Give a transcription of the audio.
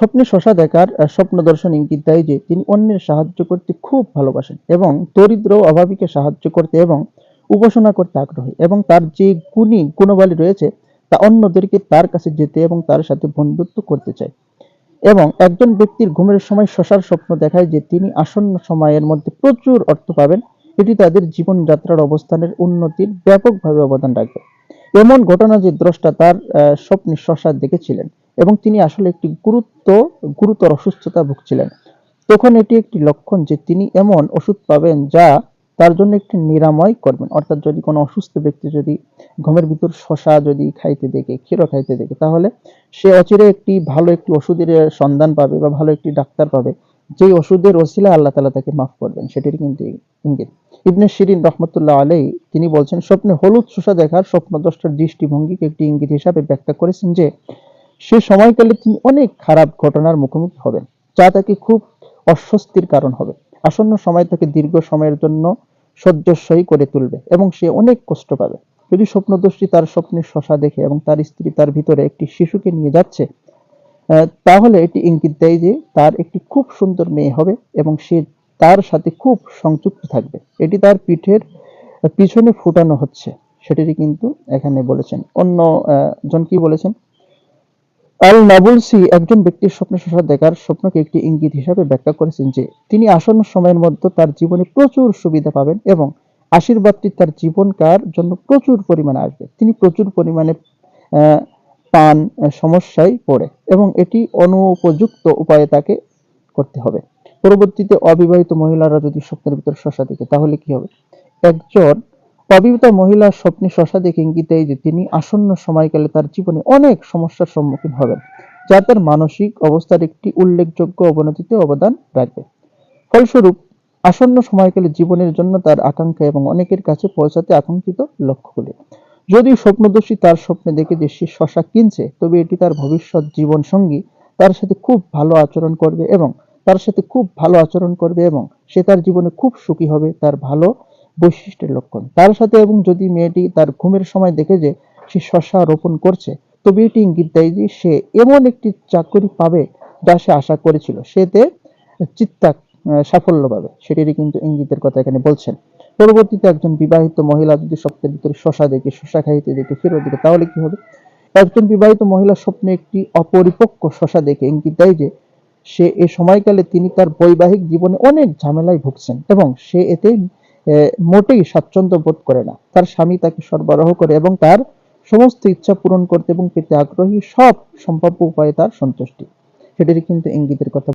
স্বপ্নে শশা দেখার স্বপ্ন দর্শন ইঙ্গিত দেয় যে তিনি অন্যের সাহায্য করতে খুব ভালোবাসেন এবং দরিদ্র অভাবীকে সাহায্য করতে এবং উপাসনা করতে আগ্রহী এবং তার যে গুণী গুণবালী রয়েছে, তা অন্যদেরকে তার কাছে যেতে এবং তার সাথে বন্ধুত্ব করতে চায়। এবং একজন ব্যক্তির ঘুমের সময় শশার স্বপ্ন দেখায় যে তিনি আসন্ন সময়ের মধ্যে প্রচুর অর্থ পাবেন। এটি তাদের জীবনযাত্রার অবস্থানের উন্নতির ব্যাপকভাবে অবদান রাখবে। এমন ঘটনা যে দ্রষ্টা তার স্বপ্নে শশা দেখেছিলেন এবং তিনি আসলে একটি গুরুত্ব, গুরুতর অসুস্থতা ভুগছিলেন। তখন এটি একটি লক্ষণ যে তিনি এমন ওষুধ পাবেন যা তার জন্য একটি নিরাময় করবেন। অর্থাৎ যদি কোনো অসুস্থ ব্যক্তি যদি ঘুমের ভিতর শশা যদি খাইতে দেখে, ক্ষীর খাইতে দেখে, তাহলে সে অচিরে একটি ভালো একটি ওষুধের সন্ধান পাবে বা ভালো একটি ডাক্তার পাবে। যেই ওষুধের ওসিলা আল্লাহ তালা তাকে মাফ করবেন, সেটির কিন্তু ইঙ্গিত। ইবনে শিরিন রহমতুল্লাহ আলাই তিনি বলছেন, স্বপ্নে হলুদ শসা দেখার স্বপ্নদ্রষ্টার দৃষ্টিভঙ্গিকে একটি ইঙ্গিত হিসাবে ব্যাখ্যা করেছেন যে, সে সময়কালে তিনি অনেক খারাপ ঘটনার মুখোমুখি হবেন, যা তাকে খুব অস্বস্তির কারণ হবে। আসন্ন সময় তাকে দীর্ঘ সময়ের জন্য সহ্যসই করে তুলবে এবং সে অনেক কষ্ট পাবে। যদি স্বপ্নদর্শী তার স্বপ্নে শশা দেখে এবং তার স্ত্রী তার ভিতরে একটি শিশুকে নিয়ে যাচ্ছে তাহলে এটি ইঙ্গিত দেয় যে তার একটি খুব সুন্দর মেয়ে হবে এবং সে তার সাথে খুব সংযুক্ত থাকবে। এটি তার পিঠের পিছনে ফুটানো হচ্ছে। সেটি কিন্তু এখানে বলেছেন। অন্য জন কি বলেছেন? আল নাবুলসি একজন ব্যক্তির স্বপ্ন শশা দেখার স্বপ্নকে একটি ইঙ্গিত হিসাবে ব্যাখ্যা করেছেন যে তিনি আসন্ন সময়ের মধ্যে তার জীবনে প্রচুর সুবিধা পাবেন এবং আশীর্বাদটি তার জীবনকার জন্য প্রচুর পরিমাণে আসবে। তিনি প্রচুর পরিমাণে পান সমস্যায় পড়ে এবং এটি অনুপযুক্ত উপায়ে তাকে করতে হবে। পরবর্তীতে অবিবাহিত মহিলারা যদি স্বপ্নের ভিতর শশা দেখে, তাহলে কি হবে? একজন অবিবাহিত মহিলার স্বপ্নে শশা দেখে ইঙ্গিত যে তিনি আসন্ন সময়কালে তার জীবনে অনেক সমস্যার সম্মুখীন হবেন, যা তার মানসিক অবস্থার একটি উল্লেখযোগ্য অবনতিতে অবদান রাখবে। ফলস্বরূপ, আসন্ন সময়কালে জীবনের জন্য তার আকাঙ্ক্ষা এবং অনেকের কাছে পৌঁছাতে আকাঙ্ক্ষিত লক্ষ্যগুলি। যদি স্বপ্নদর্শী তার স্বপ্নে দেখে যে সে শশা কিনছে তবে এটি তার ভবিষ্যৎ জীবন সঙ্গী তার সাথে খুব ভালো আচরণ করবে এবং তার সাথে খুব ভালো আচরণ করবে এবং সে তার জীবনে খুব সুখী হবে তার ভালো বৈশিষ্ট্যের লক্ষণ। তার সাথে এবং যদি মেয়েটি তার ঘুমের সময় দেখে যে সে শশা রোপণ করছে তবে এটি ইঙ্গিত দেয় যে সে এমন একটি চাকরি পাবে যা সে আশা করেছিল। সেতে চিত্তা আহ, সাফল্য পাবে। সেটিরই কিন্তু ইঙ্গিতের কথা এখানে বলছেন। পরবর্তীতে একজন বিবাহিত মহিলা যদি স্বপ্নের ভিতরে শশা দেখে, শশা খাইতে দেখে ফেরত দেখে তাহলে কি হবে? একজন বিবাহিত মহিলা স্বপ্নে একটি অপরিপক্ক শশা দেখে ইঙ্গিত দেয় যে, সে এ সময়কালে তিনি তার বৈবাহিক জীবনে অনেক ঝামেলায় ভুগছেন এবং সে এতে মোটেই স্বাচ্ছন্দ্য বোধ করে না। তার স্বামী তাকে সরবরাহ করে এবং তার সমস্ত ইচ্ছা পূরণ করতে এবং পেতে আগ্রহী সব সম্ভাব্য উপায়ে তার সন্তুষ্টি। সেটির কিন্তু ইঙ্গিতের কথা